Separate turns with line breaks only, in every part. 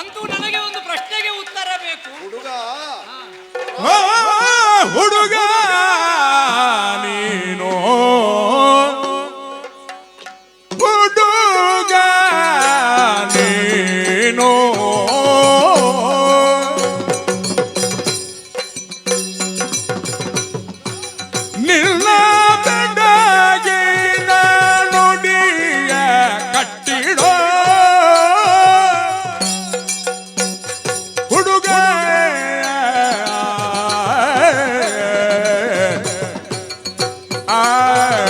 ಅಂತೂ ನನಗೆ ಒಂದು ಪ್ರಶ್ನೆಗೆ ಉತ್ತರ ಬೇಕು.
ಹುಡುಗ.
ಹುಡುಗ. Ah.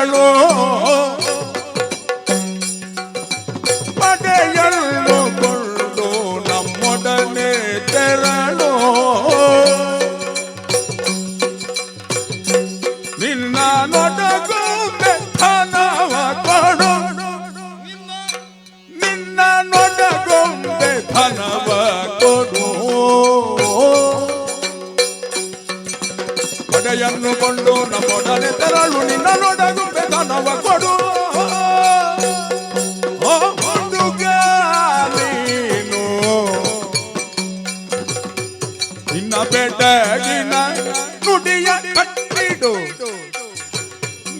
ತೆರಳು ಬಡ್ಡೆಯನ್ನು ಕೊಂಡು ನಮ್ಮೊಡನೆ ತೆರಳು. ನಿನ್ನ ನೊಡಗು ಬೆತ್ತನವ ಕೊಡು ನಿನ್ನ ನೊಡಗೊಂಬೆ ಧನವ ಕೊಡು ಒಡೆಯನ್ನು ಕೊಂಡು ನಮ್ಮೊಡನೆ ತೆರಳು. ನಿನ್ನ ನೊಡಗೊಂಬೆ ಧನವ ಕೊಡು. ಬೆಡಗಿನ ನುಡಿಯ ಕಟ್ಟಿಡು.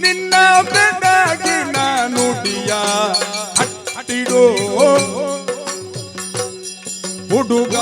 ನಿನ್ನ ಬೆಡಗಿನ ನುಡಿಯ ಕಟ್ಟಿಡು. ಹುಡುಗ